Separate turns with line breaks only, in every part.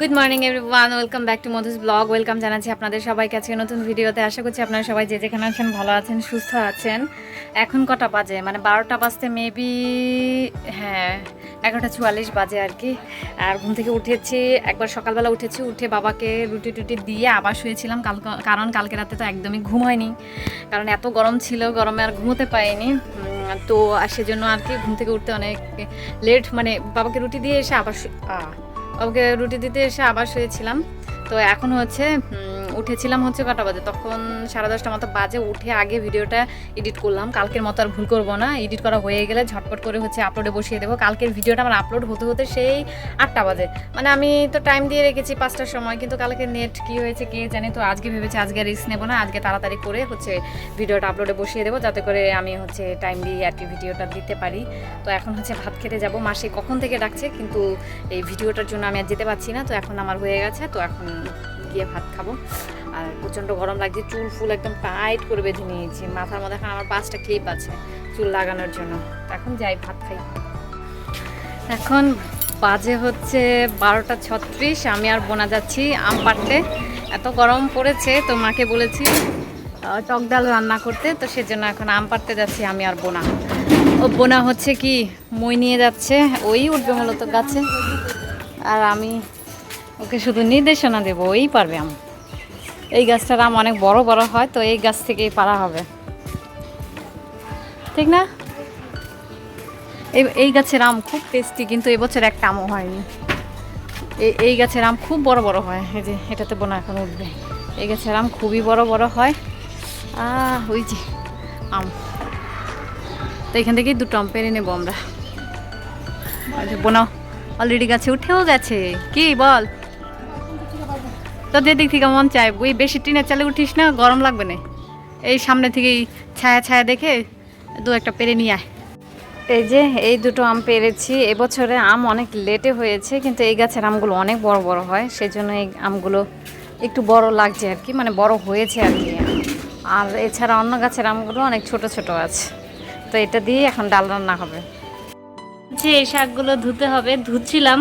Good morning everyone welcome back to Madhu's blog welcome জানাচ্ছি আপনাদের সবাইকে আজকে নতুন ভিডিওতে। আশা করছি আপনারা সবাই যে যেখানে আছেন ভালো আছেন সুস্থ আছেন। এখন কটা বাজে? মানে বারোটা বাজতে মেবি হ্যাঁ এগারোটা চুয়াল্লিশ বাজে আর কি। আর ঘুম থেকে উঠেছি একবার সকালবেলা উঠেছি উঠে বাবাকে রুটি টুটি দিয়ে আবার শুয়েছিলাম। কাল কারণ কালকে রাতে তো একদমই ঘুম হয়নি। কারণ এত গরম ছিল গরমে আর ঘুমোতে উম, তো সেজন্য আর কি ঘুম থেকে উঠতে অনেক লেট মানে বাবাকে রুটি দিয়ে এসে আবার ওকে রুটি দিতে এসে আবার শুয়েছিলাম। তো এখন হচ্ছে উঠেছিলাম হচ্ছে কটা বাজে? তখন সাড়ে দশটা মতো বাজে উঠে আগে ভিডিওটা এডিট করলাম। কালকের মতো আর ভুল করব না। এডিট করা হয়ে গেলে ঝটপট করে হচ্ছে আপলোডে বসিয়ে দেবো। কালকের ভিডিওটা আমার আপলোড হতে হতে সেই আটটা বাজে। মানে আমি তো টাইম দিয়ে রেখেছি পাঁচটার সময়, কিন্তু কালকে নেট কি হয়েছে কে জানে? তো আজকে ভেবেছি আজকে রিস্ক নেব না। আজকে তাড়াতাড়ি করে হচ্ছে ভিডিওটা আপলোডে বসিয়ে দেবো, যাতে করে আমি হচ্ছে টাইম দিয়ে আর কি ভিডিওটা দিতে পারি। তো এখন হচ্ছে ভাত খেতে যাব। মাসে কখন থেকে ডাকছে, কিন্তু এই ভিডিওটার জন্য আমি আর যেতে পারছি না। তো এখন আমার হয়ে গেছে। তো এখন গিয়ে ভাত খাব। আর প্রচণ্ড গরম লাগছে, চুল ফুল একদম টাইট করে বেঁধে নিয়েছি। মাথার মধ্যে এখন আমার পাঁচটা ক্লিপ আছে চুল লাগানোর জন্য। এখন যাই ভাত খাই। এখন বাজে হচ্ছে বারোটা ছত্রিশ, আমি আর বোনা যাচ্ছি আম পাড়তে। এত গরম পড়েছে, তো মাকে বলেছি টক ডাল রান্না করতে, তো সেজন্য এখন আম পাড়তে যাচ্ছি আমি আর বোনা। ও বোনা হচ্ছে কি, মই নিয়ে যাচ্ছে, ওই উঠবে মূলত গাছে। আর আমি ওকে শুধু নির্দেশনা দেবো, ওই পারবে আম। এই গাছটার আম অনেক বড় বড় হয়, তো এই গাছ থেকেই পারা হবে। ঠিক না? এই এই গাছের আম খুব টেস্টি কিন্তু এবছর একটা আমও হয়নি। এই এই গাছের আম খুব বড় বড় হয়, এই যে এটাতে বোনা এখন উঠবে। এই গাছের আম খুবই বড় বড় হয়। আহ, ওই যে আম। তো এখান থেকেই দুটো আম পেরে নেব আমরা। বোনা অলরেডি গাছে উঠেও গেছে। কি বল? তো যে দিক থেকে মন চায় ওই বেশি টিনের চালে উঠিস না গরম লাগবে না। এই সামনে থেকেই ছায়া ছায়া দেখে দু একটা পেরে নিয়ে আয়। এই যে এই দুটো আম পেরেছি। এবছরে আম অনেক লেটে হয়েছে কিন্তু এই গাছের আমগুলো অনেক বড় বড় হয় সেজন্য এই আমগুলো একটু বড় লাগছে আর কি মানে বড় হয়েছে আর কি। আর এছাড়া অন্য গাছের আমগুলো অনেক ছোট ছোট আছে। তো এটা দিয়ে এখন ডাল রান্না হবে। যে এই শাকগুলো ধুতে হবে ধুচ্ছিলাম।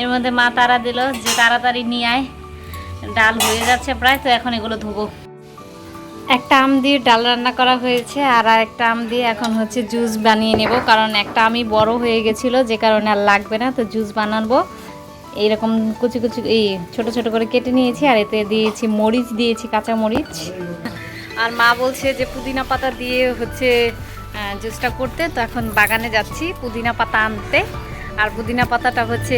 এর মধ্যে মা তারা দিল যে তাড়াতাড়ি নিয়ে আয়। ডাল হয়ে যাচ্ছে প্রায়, তো এখন এগুলো ধুবো। একটা আম দিয়ে ডাল রান্না করা হয়েছে, আর একটা আম দিয়ে এখন হচ্ছে জুস বানিয়ে নেব, কারণ একটা আমি বড় হয়ে গেছিল, যে কারণে আর লাগবে না, তো জুস বানাবো। এইরকম কুচি কুচি, এই ছোট ছোট করে কেটে নিয়েছি, আর এতে দিয়েছি মরিচ, দিয়েছি কাঁচা মরিচ। আর মা বলছে যে পুদিনা পাতা দিয়ে হচ্ছে জুসটা করতে, তো এখন বাগানে যাচ্ছি পুদিনা পাতা আনতে। আর পুদিনা পাতাটা হচ্ছে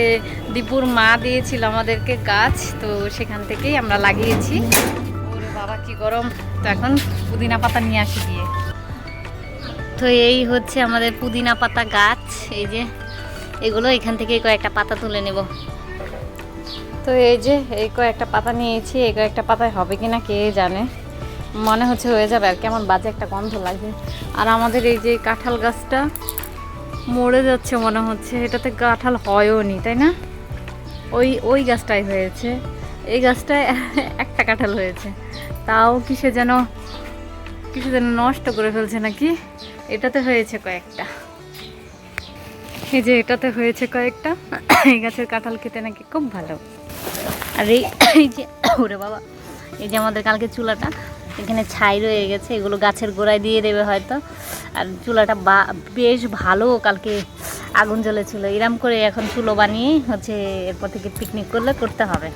দীপুর মা দিয়েছিল আমাদেরকে গাছ, তো সেখান থেকেই আমরা লাগিয়েছি। ওরে বাবা, কি গরম। তো এখন পুদিনা পাতা নিয়ে আসি গিয়ে। তো এই হচ্ছে আমাদের পুদিনা পাতা গাছ। এই যে, এগুলো এখান থেকে কয়েকটা পাতা তুলে নেব। তো এই যে, এই কয়েকটা পাতা নিয়েছি। এই কয়েকটা পাতায় হবে কি না কে জানে। মনে হচ্ছে হয়ে যাবে আর কেমন বাজে একটা গন্ধ লাগে। আর আমাদের এই যে কাঁঠাল গাছটা মরে যাচ্ছে মনে হচ্ছে। এটাতে কাঁঠাল হয়ও নি, তাই না? ওই ওই গাছটাই হয়েছে। এই গাছটায় একটা কাঁঠাল হয়েছে। তাও কিসে যেন কিছু যেন নষ্ট করে ফেলছে নাকি? এটাতে হয়েছে কয়েকটা। এই যে এটাতে হয়েছে কয়েকটা। এই গাছের কাঁঠাল খেতে নাকি খুব ভালো। আর এই এই যে, ওরে বাবা, এই যে আমাদের কালকে চুলাটা এখানে ছাই রয়ে গেছে, এগুলো গাছের গোড়ায় দিয়ে দেবে হয়তো। আর চুলাটা বা, বেশ ভালো কালকে আগুন জ্বলেছিল। এরম করে এখন চুলো বানিয়ে হচ্ছে এরপর থেকে পিকনিক করলে করতে হবে।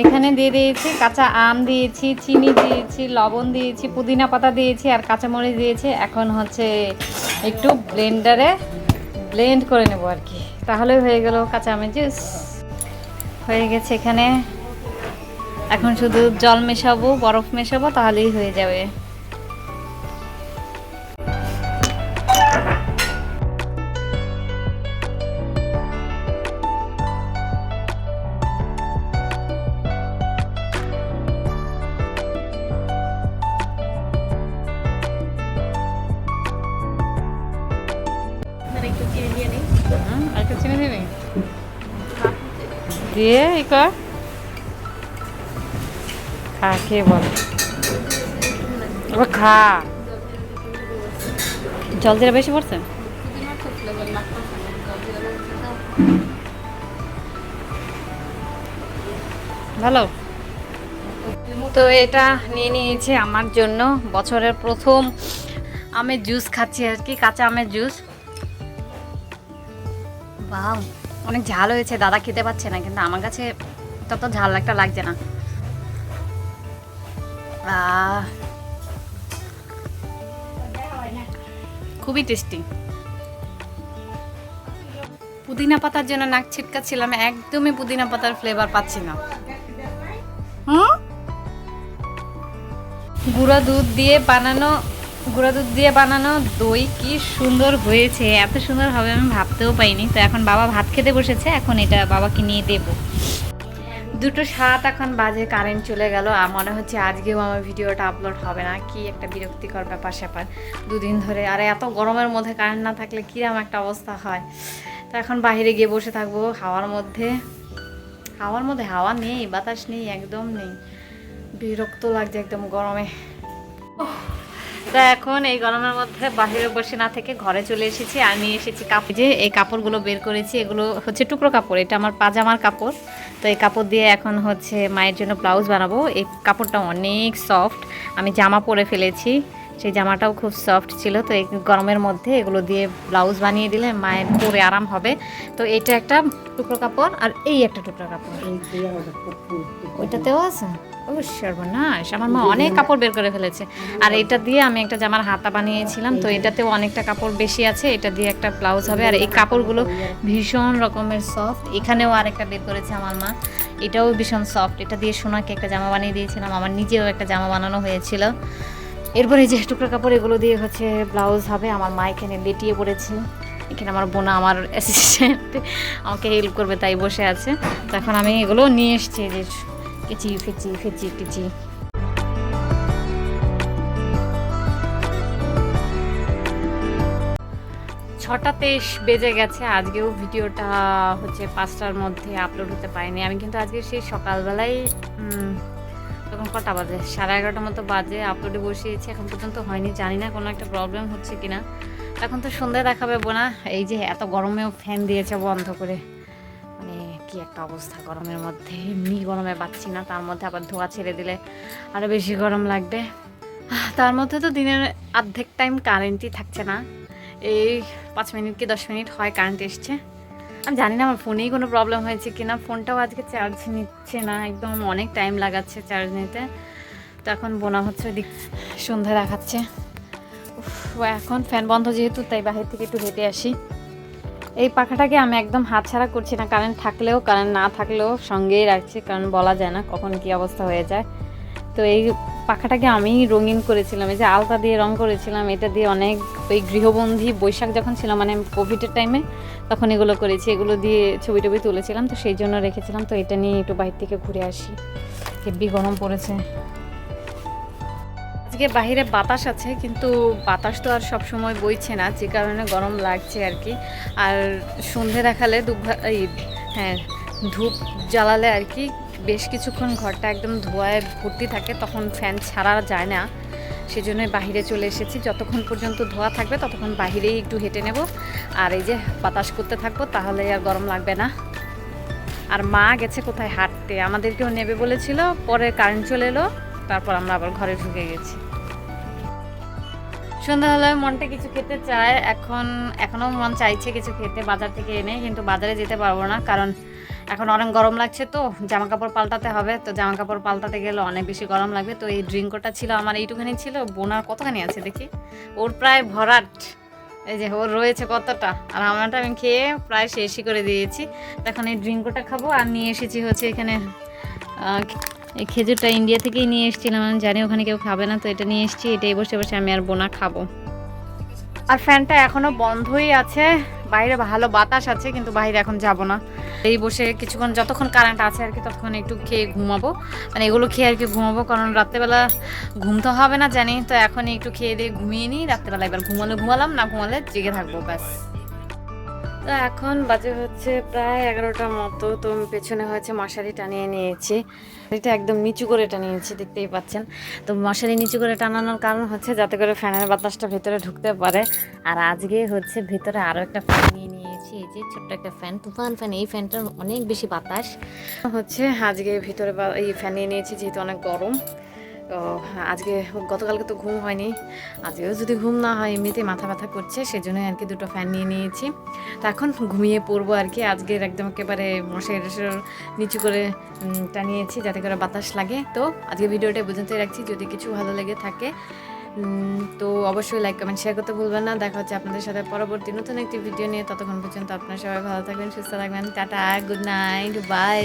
এখানে দিয়ে দিয়েছি কাঁচা আম দিয়েছি, চিনি দিয়েছি, লবণ দিয়েছি, পুদিনা পাতা দিয়েছি আর কাঁচামরিচ দিয়েছি। এখন হচ্ছে একটু ব্লেন্ডারে ব্লেন্ড করে নেব আর কি। তাহলে হয়ে গেল কাঁচা আমের জুস হয়ে গেছে এখানে এখন শুধু জল মেশাবো বরফ মেশাবো তাহলেই হয়ে যাবে। দিয়ে এই কর। খা খেয়ে বল? এবার খা। জল দিলে বেশি পড়ছে? ভালো। তো এটা নিয়ে নিয়েছে আমার জন্য বছরের প্রথম আমের জুস খাচ্ছি আর কি, কাঁচা আমের জুস। বাহ, অনেক ঝাল হয়েছে, দাদা খেতে পাচ্ছে না, কিন্তু আমার কাছে তত ঝাল একটা লাগছে না। খুবই টেস্টি পুদিনা পাতার জন্য নাক ছিটকাচ্ছিলাম, একদমই পুদিনা পাতার ফ্লেভার পাচ্ছি না। হুম? গুঁড়া দুধ দিয়ে বানানো, গুঁড়া দুধ দিয়ে বানানো দই কি সুন্দর হয়েছে, এত সুন্দর হবে আমি ভাবতেও পাইনি। তো এখন বাবা ভাত খেতে বসেছে, এখন এটা বাবাকে নিয়ে দেব। দুটো সাত এখন বাজে কারেন্ট চলে গেল, আর মনে হচ্ছে আজকেও আমার ভিডিওটা আপলোড হবে না। কি একটা বিরক্তিকর ব্যাপার স্যাপার। দুদিন ধরে, আর এত গরমের মধ্যে কারেন্ট না থাকলে কিরম একটা অবস্থা হয়। তো এখন বাইরে গিয়ে বসে থাকব, হাওয়ার মধ্যে। হাওয়ার মধ্যে হাওয়া নেই, বাতাস নেই, একদম নেই। বিরক্ত লাগছে একদম গরমে। তো এখন এই গরমের মধ্যে বাইরে বসে না থেকে ঘরে চলে এসেছি, আর নিয়ে এসেছি কাপড় যে এই কাপড়গুলো বের করেছি, এগুলো হচ্ছে টুকরো কাপড়, এটা আমার পাজামার কাপড়। তো এই কাপড় দিয়ে এখন হচ্ছে মায়ের জন্য ব্লাউজ বানাবো। এই কাপড়টা অনেক সফট আমি জামা পরে ফেলেছি সেই জামাটাও খুব সফট ছিল। তো এই গরমের মধ্যে এগুলো দিয়ে ব্লাউজ বানিয়ে দিলে মায়ের পরে আরাম হবে। তো এটা একটা টুকরো কাপড় আর এই একটা টুকরো কাপড়। ওইটাতেও আছে? সর্বনাশ। আমার মা অনেক কাপড় বের করে ফেলেছে। আর এটা দিয়ে আমি একটা জামার হাতা বানিয়েছিলাম, তো এটাতেও অনেকটা কাপড় বেশি আছে। এটা দিয়ে একটা ব্লাউজ হবে। আর এই কাপড়গুলো ভীষণ রকমের সফট এখানেও আরেকটা বের করেছে আমার মা। এটাও ভীষণ সফট এটা দিয়ে সোনাকে একটা জামা বানিয়ে দিয়েছিলাম। আমার নিজেও একটা জামা বানানো হয়েছিল। এরপরে যে টুকরো কাপড়, এগুলো দিয়ে হচ্ছে ব্লাউজ হবে। আমার মা এখানে লেটিয়ে পড়েছে। এখানে আমার বোনা, আমার অ্যাসিস্ট্যান্ট আমাকে হেল্প করবে, তাই বসে আছে। তো এখন আমি এগুলো নিয়ে এসেছি যে কেচি ফেচি ফেচি টেচি ছটা তেইশ বেজে গেছে, আজকেও ভিডিওটা হচ্ছে পাঁচটার মধ্যে আপলোড হতে পারিনি। আমি কিন্তু আজকে সেই সকালবেলায় তখন কটা বাজে? সাড়ে এগারোটার মতো বাজে আপলোডে বসিয়েছি। এখন পর্যন্ত হয়নি, জানি না কোনো একটা প্রবলেম হচ্ছে কিনা। এখন তো সন্ধ্যায় দেখাবে বোনা। এই যে এত গরমেও ফ্যান দিয়েছে বন্ধ করে। কি একটা অবস্থা গরমের মধ্যে? এমনি গরমে পাচ্ছি না, তার মধ্যে আবার ধোয়া ছেড়ে দিলে আরও বেশি গরম লাগবে। তার মধ্যে তো দিনের অর্ধেক টাইম কারেন্টই থাকছে না। এই পাঁচ মিনিট কি দশ মিনিট হয় কারেন্ট এসছে? আমি জানি না, আমার ফোনেই কোনো প্রবলেম হয়েছে কিনা। ফোনটাও আজকে চার্জ নিচ্ছে না, একদম অনেক টাইম লাগাচ্ছে চার্জ নিতে। তো এখন বোনা হচ্ছে দিক, সন্ধ্যা দেখাচ্ছে। এখন ফ্যান বন্ধ যেহেতু, তাই বাহির থেকে একটু হেঁটে আসি। এই পাখাটাকে আমি একদম হাতছাড়া করছি না। কারেন্ট থাকলেও কারেন্ট না থাকলেও সঙ্গেই রাখছি। কারণ বলা যায় না কখন কি অবস্থা হয়ে যায়। তো এই পাখাটাকে আমি রঙিন করেছিলাম। এই যে আলতা দিয়ে রং করেছিলাম, এটা দিয়ে অনেক ওই গৃহবন্ধী বৈশাখ যখন ছিল মানে কোভিডের টাইমে তখন এগুলো করেছি। এগুলো দিয়ে ছবি টবি তুলেছিলাম, তো সেই জন্য রেখেছিলাম। তো এটা নিয়ে একটু বাইরে থেকে ঘুরে আসি। হেব্বি গরম পড়েছে। আজকে বাইরে বাতাস আছে, কিন্তু বাতাস তো আর সব সময় বইছে না, যে কারণে গরম লাগছে আর কি। আর সন্ধে দেখালে এই হ্যাঁ ধূপ জ্বালালে আর কি বেশ কিছুক্ষণ ঘরটা একদম ধোঁয়ায় ভর্তি থাকে, তখন ফ্যান ছাড়া যায় না। সেজন্যই বাহিরে চলে এসেছি। যতক্ষণ পর্যন্ত ধোয়া থাকবে, ততক্ষণ বাহিরেই একটু হেঁটে নেব। আর এই যে বাতাস করতে থাকব, তাহলে আর গরম লাগবে না। আর মা গেছে কোথায় হাঁটতে? আমাদেরকেও নেবে বলেছিল, পরে কারেন্ট চলে এলো, তারপর আমরা আবার ঘরে ঢুকে গেছি। সন্ধ্যা হলে মনটা কিছু খেতে চায়। এখন, এখনও মন চাইছে কিছু খেতে, বাজার থেকে এনে, কিন্তু বাজারে যেতে পারব না, কারণ এখন অনেক গরম লাগছে তো জামা কাপড় পাল্টাতে হবে, তো জামা কাপড় পাল্টাতে গেলে অনেক বেশি গরম লাগবে। তো এই ড্রিঙ্কটা ছিল, আমার এইটুখানি ছিল বোনার কতখানি আছে দেখি? ওর প্রায় ভরাট, এই যে ওর রয়েছে কতটা, আর আমারটা আমি খেয়ে প্রায় শেষই করে দিয়েছি। এখন এই ড্রিঙ্কটা খাব, আর নিয়ে এসেছি হচ্ছে এখানে এই খেজুরটা ইন্ডিয়া থেকেই নিয়ে এসেছিলাম। আমি জানি ওখানে কেউ খাবে না, তো এটা নিয়ে এসেছি, এটাই বসে বসে আমি আর বোনা খাব। আর ফ্যানটা এখনও বন্ধই আছে, বাইরে ভালো বাতাস আছে, কিন্তু বাইরে এখন যাব না। এই বসে কিছুক্ষণ, যতক্ষণ কারেন্ট আছে আর কি, ততক্ষণ একটু খেয়ে ঘুমাবো। মানে এগুলো খেয়ে আর কি ঘুমাবো, কারণ রাত্রেবেলা ঘুম তো হবে না জানি, তো এখন একটু খেয়ে দিয়ে ঘুমিয়ে নিই, রাত্রেবেলা একবার ঘুমালে ঘুমালাম, না ঘুমালে জেগে থাকব, ব্যাস। তো এখন বাজে হচ্ছে প্রায় এগারোটার মতো, তো আমি পেছনে হচ্ছে মশারি টানিয়ে নিয়েছি। এটা একদম নিচু করে টানিয়েছি দেখতেই পাচ্ছেন। তো মশারি নিচু করে টানানোর কারণ হচ্ছে যাতে করে ফ্যানের বাতাসটা ভেতরে ঢুকতে পারে। আর আজকে হচ্ছে ভেতরে আরও একটা ফ্যান নিয়ে নিয়েছি,
এই যে ছোট্ট একটা ফ্যান তুফান ফ্যান এই ফ্যানটার অনেক বেশি বাতাস।
হচ্ছে আজকে ভিতরে এই ফ্যান নিয়ে নিয়েছি, যেহেতু অনেক গরম। তো আজকে গতকালকে তো ঘুম হয়নি। আজকেও যদি ঘুম না হয়, এমনিতেই মাথা ব্যথা করছে, সেজন্যই আর কি দুটো ফ্যান নিয়ে নিয়েছি। তো এখন ঘুমিয়ে পড়ব আর কি আজকের একদম একেবারে টশাই নিচু করে টানিয়েছি যাতে করে বাতাস লাগে। তো আজকে ভিডিওটা পর্যন্তই রাখছি। যদি কিছু ভালো লেগে থাকে তো অবশ্যই লাইক কমেন্ট শেয়ার করতে ভুলবেন না। দেখা হচ্ছে আপনাদের সাথে পরবর্তী নতুন একটি ভিডিও নিয়ে। ততক্ষণ পর্যন্ত আপনারা সবাই ভালো থাকবেন, সুস্থ থাকবেন। Tata good night bye